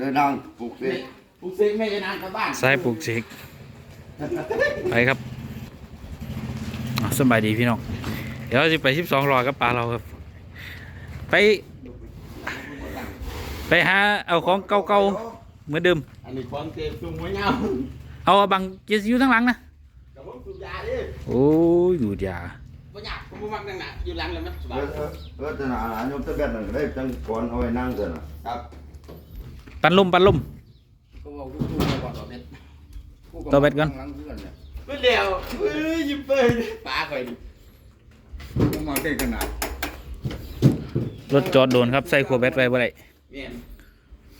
เดินทางปลูกเสกปลูกเสกไม่ได้นานกับบ้านสายปลูกเสกไปครับอะสบายดีพี่น้อง เดี๋ยวจะไปสิบสองรอกับปลาเราครับ ไป ไปหาเอาของเก่าๆเหมือนเดิม อันนี้ของเสกจุงหัวเงาเอาบังเจสอยู่ทั้งหลังนะกับผมสูบยาดิโอ้ยดูดยาบ่อยากผมบ่มักนั่งน่ะอยู่หลังแล้วมันสบาเอยอเออเออแต่หนาหนาโยมตะเบ็ดนั่นก็ได้จังก่อนเอาไว้นั่งเถอะนะครับ ปันลมปันลม ก็บอกกูดูไปก่อนต่อเบ็ดตัวเบ็ดก่อน หลังเพื่อนเนี่ยเพื่อนเดียวเอ้ยยิ้มเปิ้ลปลาข่อยดิผมมาใกล้ขนาดรถจอดโดนครับใส่ขวดแบตไว้บ่ได้แม่น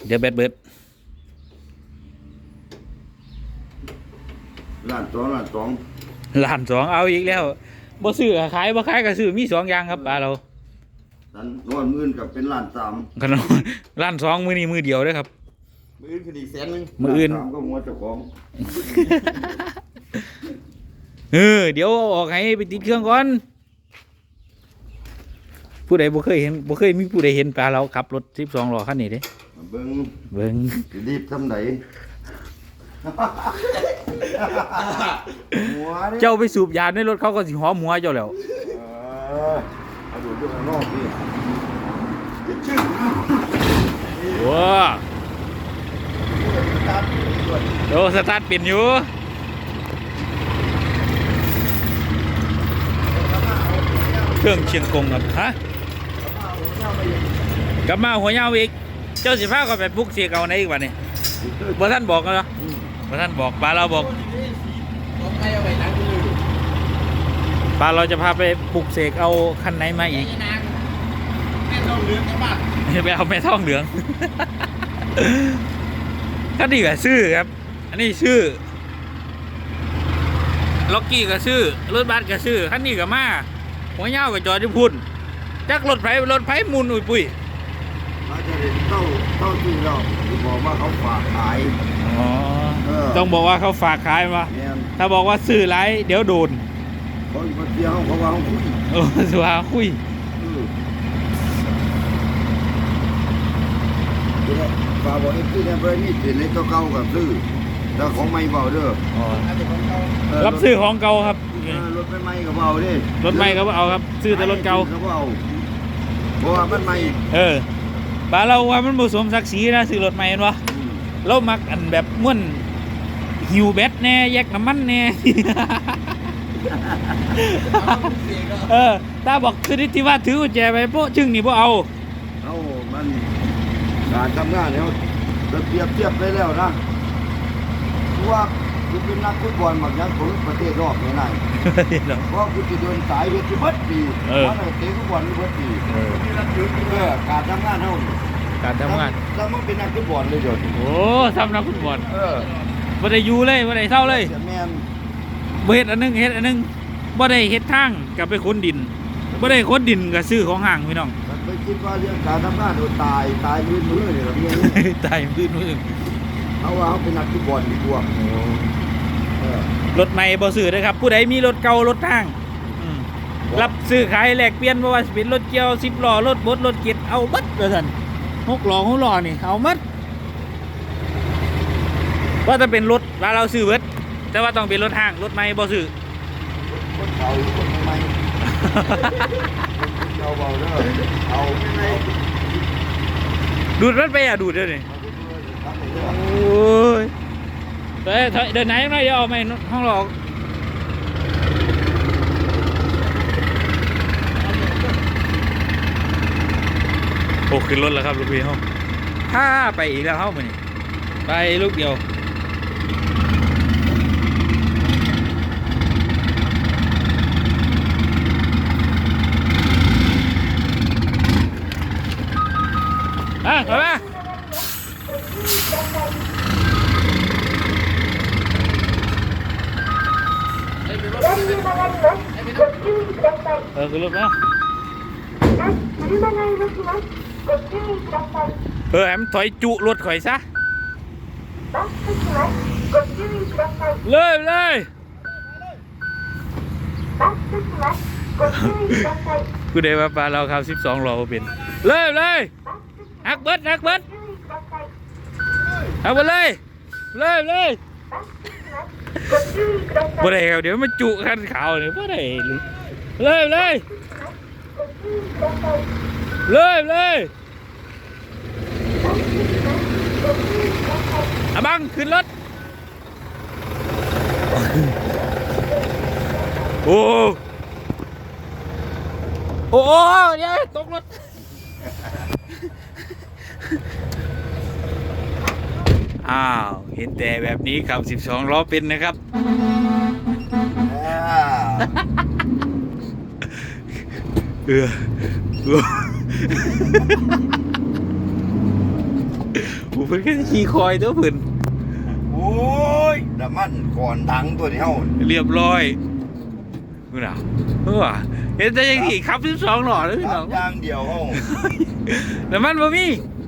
เดี๋ยวแบตเบิดล้านสองล้านสองล้านสองเอาอีกแล้วบ่ซื้อก็ขายบ่ขายก็ซื้อมีสองอย่างครับปลาเรา นั้นนอนมื่นกับเป็นล้านสามขนมล้านสองมือนี้มือเดียวเด้อครับ มืออื่นคืออีกแสนหนึงมืออื่น ล้าสามก็หัวเจ้าของเออเดี๋ยวเอาออกให้ไปติดเครื่องก่อน ผู้ใดบ่เคยเห็นบ่เคยมีผู้ใดเห็นปลาเราขับรถ12ล้อคันนี้เด้เบิ้งเบิ่งสิรีบทำไหน หัวนี่เจ้าไปสูบยาในรถเขาก็สิหอมหัวเจ้าแล้ว เออเอา ดูดูข้างนอกพี่ว้าโอ้สตาร์ทป็นอยู่เครื่องเชียงกงครับฮะกลับมาหัวยาอีก เจ้าสิพาก็ไปปลุกเสียเก่าไหนอีกวะนี่บ่ท่านบอกกันเหรอบ่ท่านบอกปลาเราบอก ผมให้เอาไปหลังคือ ปลาเราจะพาไปปลุกเสกเอาคันไหนมาอีกไอ้นางแม่ต้องเลือกกับบ้านไปเอาแม่ท่องเหลือง ก็ดีกับชื่อครับ อันนี้ชื่อล็อกกี้ก็ชื่อรถบัสก็ชื่อคันนี้ก็มาหัวเงากับจอดที่พุ่นจักรถไฟรถไฟหมุนอุ้ยปุ้ยมาจะเห็นเต้าเต้าที่เราที่บอกว่าเขาฝากขายอ๋อเออต้องบอกว่าเขาฝากขายมาเนี่ยถ้าบอกว่าซื้อไรเดี๋ยวโดน เขาอีกคนเดียวเขาว่าเขาคุยโอ้สุภาคุยเออเดี๋ยวนะฝากบอกไอ้ที่เนี่ยเบอร์นี่เห็นในเก่าๆกับซื้อแต่ของไม่เบาเด้ออ๋ออันนี้ของเขาเออรับซื้อของเก่าครับ เออรถไม่ไหม้ก็เบาดิรถใหม่ก็บ่เอาครับ ซื้อแต่รถเก่า ก็เบาเพราะว่ามันใหม่เออปลาเราว่ามันผสมศักดิ์ศรีนะซื้อรถใหม่เห็นวะอืมเรามักอันแบบม่วนหิวแบตแน่แยกน้ำมันแน่ เออตาบอกคือที่ว่าถือกุญแจไปโป๊ะชึ่งนี่พ่เอาเอามันการทำงานเนี่ยเราเปรียบเทียบไปแล้วนะเพราะว่าคุณเป็นนักฟุตบอลหมักยังของประเทศรอบไม่ได้เพราะคุณจะเดินสายเวทีเบิดปีเออเพราะเราเตะฟุตบอลนี่เบิดปีเออเออการทำงานเท่าการทำงานถ้ามึงเป็นนักฟุตบอลเลยเดี๋ยวนี้โอ้ทำนักฟุตบอลเออบ่ได้อยู่เลยบ่ได้เท่าเลยเสียแมน บ่เฮ็ดอันหนึงเฮ็ดอันหนึงบ่ได้เฮ็ดทางกับไปขนดินบ่ได้ขนดินกับซื้อของห้างพี่น้อง มันไปคิดว่าเรื่องการทำงานโดนตายตายยืนมือเนี่ยเราเนี่ยตายพื้นมือเอาว่าเขาเป็นนักฟุตบอลดีกว่าเออรถใหม่บ่ซื้อเด้อครับ ผู้ใดมีรถเก่ารถทางอืมรับซื้อขายแลกเปลี่ยนบ่ว่าสิเป็นรถเกี่ยว10ล้อรถบดรถเก็ดเอาเบิดว่าซั่นหกล้อหกล้อนี่เอาหมดว่าจะเป็นรถว่าเราซื้อเบิด แต่ว่าต้องเป็นรถห้างรถใหม่บ่ซื้อคนเก่าหรือคนใหม่คนเก่าเบาเด้อเอาไม่ไม่ดูดรถไปอะดูดเด้อนี่ทำไปเด้อโอ้ยเดินเถอะเดินไหนไม่เดี๋ยวเอาไม่ห้องหลอกโอ้ขึ้นรถแล้วครับลูกพี่ห้องถ้าไปอีกแล้วเข้ามานี่ไปลูกเดียว ถอยมาเออคือรูปนะเออแอมถอยจุรถข่อยซะเลยเลยกูเด้มาปลาเราครับ 12หล่อเป็นเลยเลย หักเบิดหักเบิดเอาไปเลยเลยเลยบ่ได้ครับเดี๋ยวมันจุขันขาวเนี่ยบ่ได้เลยเลยเลยเลยอาบังขึ้นรถโอ้โอ้เดี๋ยตกรถ อ้าว เห็นแต่แบบนี้ขับ 12 ล้อเป็นนะครับอ่าเออเออโอ้เพิ่นก็ขี่คอยตัวเพิ่นโอ้ยน้ำมันก่อนดังตัวนี้เฮาเรียบร้อยมึงน่ะเออว่ะเห็นแต่ยังขี่ขับ 12ล้อเลยพี่ครัน้บองอย่างเดียวเฮาแต่มันบ่มีเ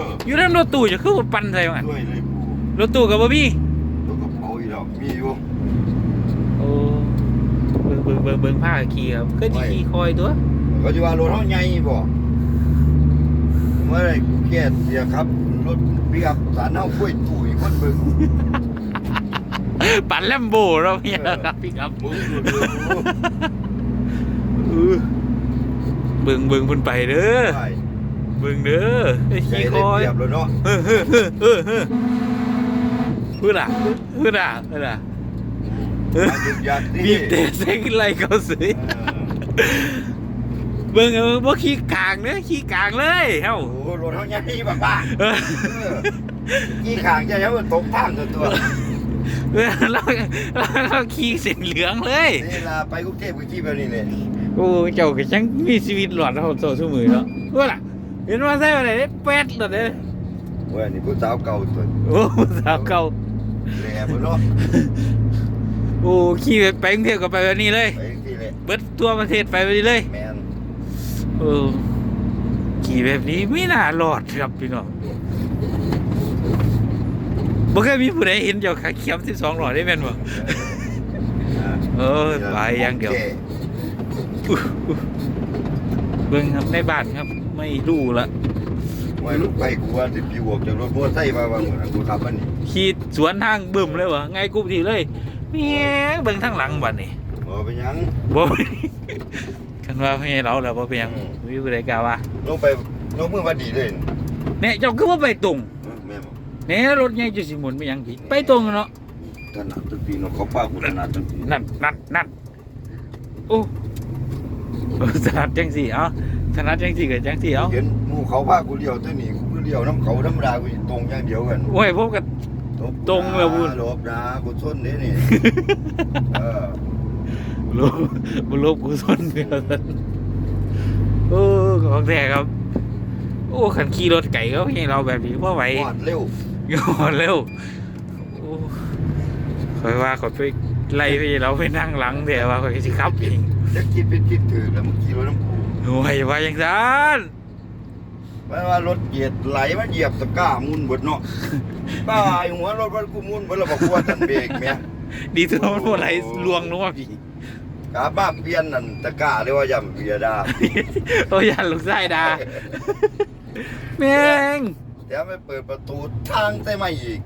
อออยู่ในรถตู้จะคือว่าปั่นใส่มันด้วยเลยกูรถตู้ก็บ่มีตัวกระเป๋าอีกแล้วมีอยู่โอ้เบิ่งเบิ่งเบิ่งเบิ่งผ้าขี่ครับก็สิขี่คอยตัว ก็จะว่ารถเฮาใหญ่บ่เมื่อไรกูแก่เสียครับรถเปียกสารเฮาคุยตู้อีกคนเบิ่งปั่นแลมโบเราเนี่ยครับพี่ครับมึงดูดูเออเบิ่งเบิ่งเพิ่นไปเด้อ ไป เบิ่งเด้อไอ้ใจขี้คได้อยเปรียบแล้วเนาะเฮ้อเฮ้อเฮ้อเฮ้อเฮ้อเพื่อนอะเพื่อนอะเพื่อนอะเออมาหยุดยัดดิบีบแต่ใส่ขึ้นไรเขาสิเออเบิ่งเอาบ่ขี้กลางเด้อขี้กลางเลยเฮ้าโอ้รถเฮาใหญ่บักบ้าเออเออกี่ขางจะเฮาตกทางตัวตัวเออเราเราเราขี้เส้นเหลืองเลยนี่ล่ะไปกรุงเทพก็ขี่แบบนี้เลยโอ้เจ้าก็จังมีชีวิตหลอดเราโตสู้มือเนาะเพื่อนอะ เห็นว่าใส่อะไรแป๊ดเลยเด้อเว้ยนี่ผู้สาวเก่าตัวโอ้สาวเก่าแหล่บ่เนาะโอ้ขี่ไปไปกรุงเทพก็ไปแบบนี้เลย ไปที่เลยเบิดตัวประเทศไปแบบนี้เลยแมนเออขี่แบบนี้ไม่น่ารอดครับพี่น้องบ่เคยมีผู้ใดเห็นเจ้าขาเขียมสิบสองหลอดได้แม่นบ่อ่าเออไปอย่างเดียวโคเบิ่งครับในบ้านครับ ไม่รู้ละไว้ลูกไปกูว่าสิปิวออกจากรถมอเตอร์ไซค์มาว่าเหมือนกูขับมันนี่ขี่สวนทางบึ้มเลยวะไงกูทีเลยเมียเบิ่งทางหลังบัดนี่บ่เป็นหยังบ่กันว่าให้เราแล้วบ่เป็นหยังมีผู้ใดกล่าวว่าลงไปลงมือว่าดีเลยเนี่ยเจ้าคือว่าไปตรงเออแม่บอกเนี่ยรถใหญ่จะสิหมุนไปหยังพี่ไปตรงเนาะถนัดตั้งปีเนาะเขาพากูถนัดตั้งปีนั่นนั่นนั่นโอ้เออถนัดจังสี่เอ้า ถนัดจังสี่กับจังสี่เอ้าเห็นหมู่เขาพากูเลี้ยวตัวนี้กูเลี้ยวน้ำเขาธรรมดากูตรงอย่างเดียวกันโอ้ยพบกันหลบตรงเลยบุญหลบนะกูชนนี่นี่ เออลบบุลบกุศลเดียวกันโอ้ของแท้ครับ โอ้ขันขี่รถไก่ก็ให้เราแบบนี้ว่าไหววาดเร็วย้อนเร็วโอ้คอยว่าคอยไปไล่ไปเราไปนั่งหลังเดี๋ยวว่าคอยสิขับเอง จะคิดเป็นคิดถือแล้วมึงขี่รถน้ำกู โอ้ยว่าอย่างนั้นไม่ว่ารถเหยียดไหลมาเหยียบตะกร้ามุนเบดเนาะป้ายหัวรถมันกูมุนเบดแล้วบอกว่าทันเบรกแม่ดีตัวมันบ่ไหลลวงลงมาพี่กาบ้าเปลี่ยนนั่นตะกร้าเรียกว่าย่ำเบียดาโอ้ยยันลูกไส้ดาแม่งแถมไปเปิดประตูทางใส่มาอีก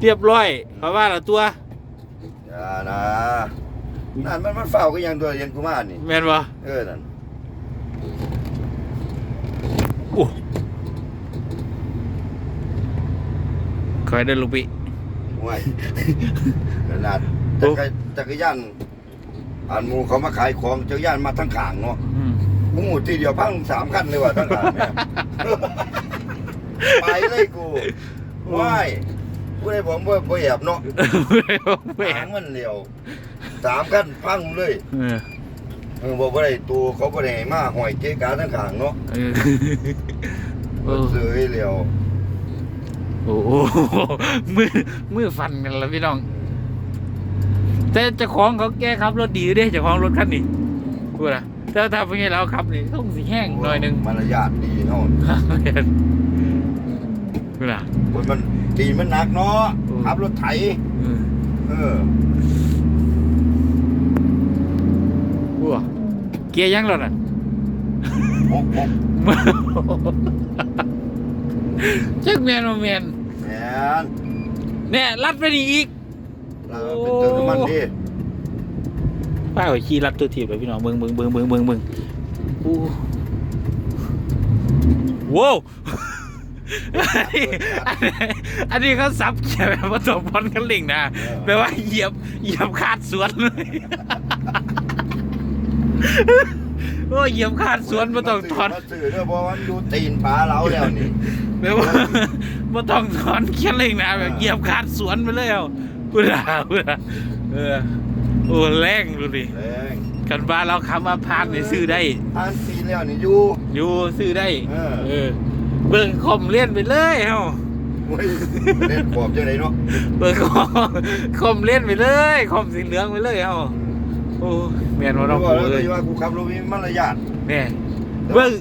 เรียบร้อย เพราะว่าละตัวอย่านะนั่นมันมันเฝ้าก็ยังตัวเรียนกูมานี่แม่นบ่เออนั่น โอ้คอยเดินลูกพี่ห่วยขนาดโอ้จักรจักรยานอันหมูเขามาขายของจักรยานมาทั้งขางเนาะอืมกูหมูทีเดียวพังสามคันเลยว่ะทั้งขางแม่ไปเลยกูว้ายกูได้บอกว่าบ่แอบเนาะแม่หางมันเลียวสามคันพังเลยเออ เออบอกว่าได้ตัวเขาบ่ได้ให้มาหอยเก๊กาทั้งขางเนาะเออโอ้เสยเลียวโหมือมือฟันกันแล้วพี่น้อง แต่เจ้าของเขาแก้ครับรถดีอยู่เด้เจ้าของรถคันนี้พูดนะถ้าถ้าเป็นไงเราขับนี่ต้องสีแห้งหน่อยหนึงมารยาทดีเนาะพูดนะคนมันตีนมันหนักเนาะอืมขับรถไถเออ เออ พูดเกียร์ยังรถอะหกหกจักแมนมาแมนเอแม่นเนี่ยลัดไปนี่อีกเราเป็นเติมน้ำมันดิป้าไปขี่ลัดตัวถีบไปพี่น้องเบิ่งเบิ่งเบิ่งเบิ่งเบิ่งเบิ่งอู้ว้าวอันนี้อันนี้อันนี้เขาซับเขียแบบผสมพรกันลิงนะแปลว่าเหยียบเหยียบคาดสวนเลย โอ้ยเหยียบคาดสวนไม่ต้องถอนมาซื้อเด้อเพราะว่ามันอยู่ตีนปลาเราแล้วนี่แปลว่าไม่ต้องถอนเขียนลิงนะแบบเหยียบคาดสวนไปเลยอะพูดอะพูดอะเออโอ้แรงดูดิแรงกันบ้านเราคำว่าพานนี่ซื้อได้อันตีแล้วนี่อยู่อยู่ซื้อได้ เออเออเบิ่งคอมเล่นไปเลยเฮาเฮ้ยเล่นขอบจังไดเนาะเบิ่งคอมคอมเล่นไปเลยคอมสีเหลืองไปเลยเฮา โอ้แม่นว่าเรากูโอ้เลยยว่ากูขับรถมีมารยาทแม่เบิ่ง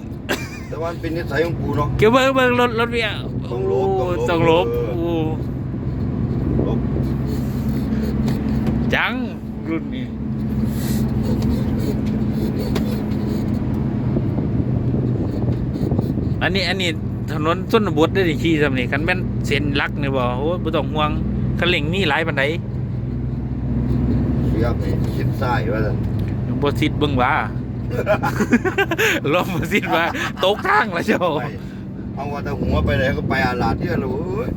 แต่ว่ามันเป็นนิสัยของกูเนาะ เกี่ยวเบิ่งเบิ่งรถรถเบียต้องลบโต้ต้อองงลลบบ โอ้ลบจังรุ่นนี้อันนี้อันนี้ถนนชนบทได้ดิขี่ซำนี่คันแม่นเส้นหลักนี่บ่โอ้ยบ่ต้องห่วงคันเร่งมีหลายปานใดเสียบนี่ชิดซ้ายว่าซั่นบ่สิทธิ์เบิ่งว่า ลมบ่สิทธิ์ว่าตกทางแล้วเจ้าไปเอาว่าแต่หัวไปไหนก็ไปอาลาดเนี่ยเลยเว้ย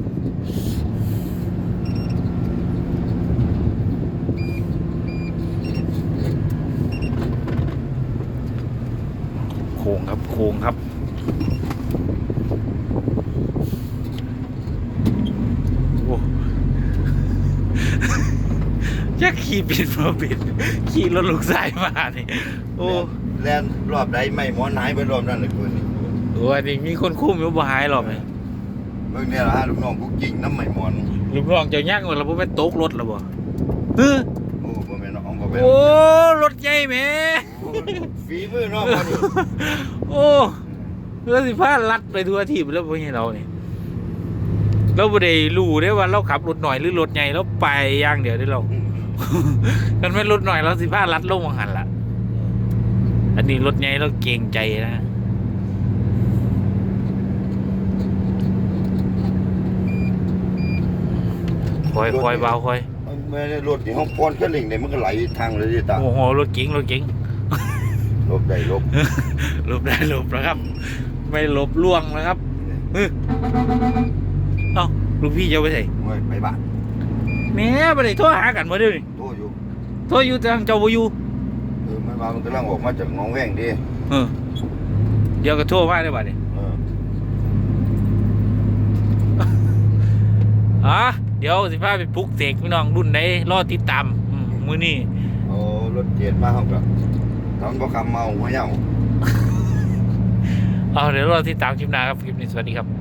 โค้งครับโค้งครับ โอ้ จะขี่ปิดมาปิดขี่รถลูกสายมานี่โอ้แล่นรอบใดไม่หมอนหายไปรอบนั้นเลยคุณนี่โหอันนี้มีคนคุ้มอยู่บ่หายหรอกเนี่ยเบิ่งเนี่ยล่ะฮะลูกน้องกูกิ่งน้ำไม่หมอนลูกน้องเจ้าย่างว่าเราบ่แม่นตกรถแล้วบ่เฮ้อโอ้บ่แม่นน้องบ่แม่นโอ้รถใหญ่แหมโอ้ฝีมือน้องบ่นี่โอ้แล้วสิพาลัดไปทั่วทีบแล้วพวกนี้เราเนี่ยเราไม่ได้รู้ได้ว่าเราขับรถหน่อยหรือรถใหญ่เราไปอย่างเดียวได้เรา กันไม่นรถหน่อยเราสิพาลัดลงมังหันละอันนี้รถใหญ่เราเก่งใจนะคอยคอยเบาคอยแม่ได้รถนี่ห้องป้อนแค่ลิงเนี่ยมันก็ไหลทางเลยดิตาโอ้โหรถเก๋งรถเก๋งลบได้ลบหลบได้หลบนะครับ ไม่หลบล่วงนะครับเฮ้ยเอ้าลูกพี่จะเอาไปใส่เว้ยไปบ้าน แหม่ไปได้โทรหากันมาเดี๋ยวนี้โทรอยู่โทรอยู่ทางเจ้าบ่อยู่เออมันมามันกำลังออกมาจากหนองแวงดิเออเดี๋ยวก็โทรมาได้บัดนี้เอออะเดี๋ยวสิพาไปปลุกเสกพี่น้องรุ่นใดรอติดตามอืมมื้อนี้เอารถเจ็ดมาเฮาก็ตอนบ่คำเมาหัวเหย้า เอาเดี๋ยวรอติดตามคลิปหน้าครับคลิปนี้สวัสดีครับ